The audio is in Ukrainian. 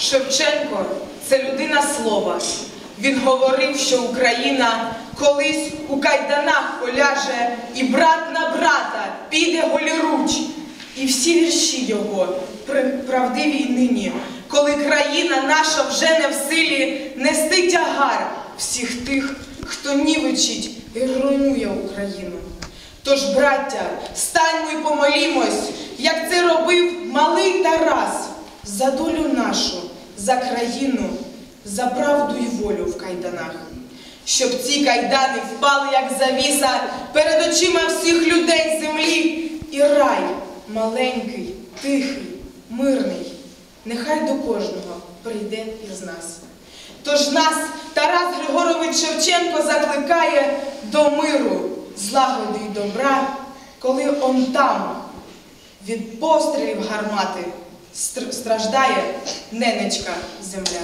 Шевченко це людина слова. Він говорив, що Україна колись у кайданах поляже, і брат на брата піде голіруч. І всі вірші його пр- правдиві й нині, коли країна наша вже не в силі нести тягар всіх тих, хто нівечить і руйнує Україну. Тож, браття, станьмо і помолімось, як це робив малий за долю нашу, за країну, за правду й волю в кайданах. Щоб ці кайдани впали, як завіса, перед очима всіх людей землі, і рай маленький, тихий, мирний, нехай до кожного прийде із нас. Тож нас Тарас Григорович Шевченко закликає до миру, злагоди й добра, коли он там від пострілів гармати страждає ненечка земля.